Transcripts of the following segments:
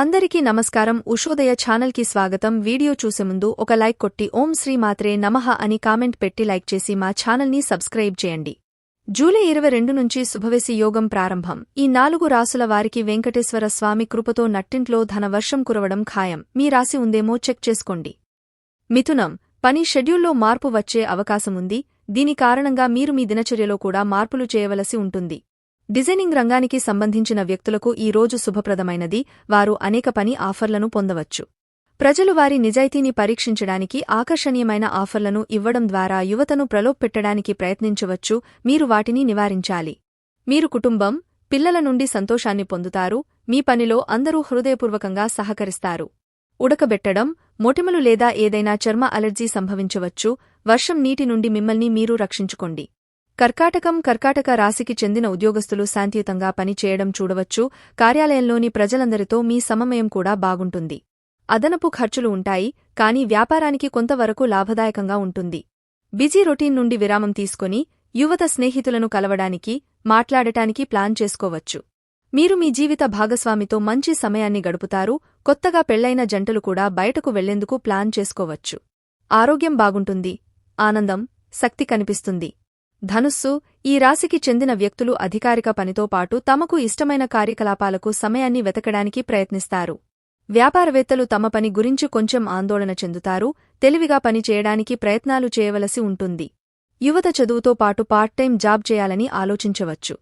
అందరికీ నమస్కారం. ఉషోదయ ఛానల్కి స్వాగతం. వీడియో చూసే ముందు ఒక లైక్ కొట్టి ఓం శ్రీ మాత్రే నమః అని కామెంట్ పెట్టి లైక్ చేసి మా ఛానల్ని సబ్స్క్రైబ్ చేయండి. జూలై ఇరవై రెండు నుంచి శుభవేసి యోగం ప్రారంభం. ఈ నాలుగు రాసుల వారికి వెంకటేశ్వర స్వామి కృపతో నట్టింట్లో ధనవర్షం కురవడం ఖాయం. మీ రాసి ఉందేమో చెక్ చేసుకోండి. మిథునం. పని షెడ్యూల్లో మార్పు వచ్చే అవకాశముంది. దీని కారణంగా మీరు మీ దినచర్యలో కూడా మార్పులు చేయవలసి ఉంటుంది. డిజైనింగ్ రంగానికి సంబంధించిన వ్యక్తులకు ఈ రోజు శుభప్రదమైనది. వారు అనేక పని ఆఫర్లను పొందవచ్చు. ప్రజలు వారి నిజాయితీని పరీక్షించడానికి ఆకర్షణీయమైన ఆఫర్లను ఇవ్వడం ద్వారా యువతను ప్రలోభపెట్టడానికి ప్రయత్నించవచ్చు. మీరు వాటిని నివారించాలి. మీరు కుటుంబం పిల్లల నుండి సంతోషాన్ని పొందుతారు. మీ పనిలో అందరూ హృదయపూర్వకంగా సహకరిస్తారు. ఉడకబెట్టడం మొటిమలు లేదా ఏదైనా చర్మ అలర్జీ సంభవించవచ్చు. వర్షం నీటి నుండి మిమ్మల్ని మీరు రక్షించుకోండి. కర్కాటకం కర్కాటక రాశికి చెందిన ఉద్యోగస్తులు శాంతియుతంగా పనిచేయడం చూడవచ్చు. కార్యాలయంలోని ప్రజలందరితో మీ సమమయం కూడా బాగుంటుంది. అదనపు ఖర్చులు ఉంటాయి కానీ వ్యాపారానికి కొంతవరకు లాభదాయకంగా ఉంటుంది. బిజీ రొటీన్ నుండి విరామం తీసుకొని యువత స్నేహితులను కలవడానికి మాట్లాడటానికి ప్లాన్ చేసుకోవచ్చు. మీరు మీ జీవిత భాగస్వామితో మంచి సమయాన్ని గడుపుతారు కొత్తగా పెళ్ళైన జంటలు కూడా బయటకు వెళ్ళేందుకు ప్లాన్ చేసుకోవచ్చు. ఆరోగ్యం బాగుంటుంది ఆనందం శక్తి కనిపిస్తుంది. ధనుస్సు ఈ రాశికి చెందిన వ్యక్తులు అధికారిక పనితో పాటు తమకు ఇష్టమైన కార్యకలాపాలకు సమయాన్ని వెతకడానికి ప్రయత్నిస్తారు. వ్యాపారవేత్తలు తమ పని గురించి కొంచెం ఆందోళన చెందుతారు తెలివిగా పని చేయడానికి ప్రయత్నాలు చేయవలసి ఉంటుంది. యువత చదువుతో పాటు పార్ట్ టైం జాబ్ చేయాలని ఆలోచించవచ్చు.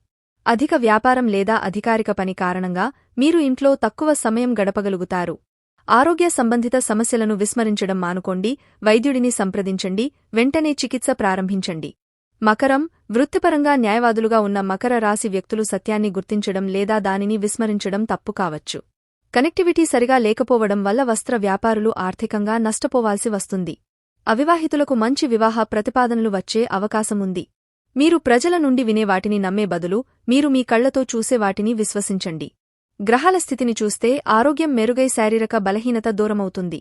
అధిక వ్యాపారం లేదా అధికారిక పని కారణంగా మీరు ఇంట్లో తక్కువ సమయం గడపగలుగుతారు. ఆరోగ్య సంబంధిత సమస్యలను విస్మరించడం మానుకోండి వైద్యుడిని సంప్రదించండి వెంటనే చికిత్స ప్రారంభించండి. మకరం వృత్తిపరంగా న్యాయవాదులుగా ఉన్న మకర రాశి వ్యక్తులు సత్యాన్ని గుర్తించడం లేదా దానిని విస్మరించడం తప్పు కావచ్చు. కనెక్టివిటీ సరిగా లేకపోవడం వల్ల వస్త్ర వ్యాపారులు ఆర్థికంగా నష్టపోవాల్సి వస్తుంది. అవివాహితులకు మంచి వివాహ ప్రతిపాదనలు వచ్చే అవకాశముంది మీరు ప్రజల నుండి వినేవాటిని నమ్మే బదులు మీరు మీ కళ్ళతో చూసేవాటిని విశ్వసించండి. గ్రహాల స్థితిని చూస్తే ఆరోగ్యం మెరుగై శారీరక బలహీనత దూరమవుతుంది.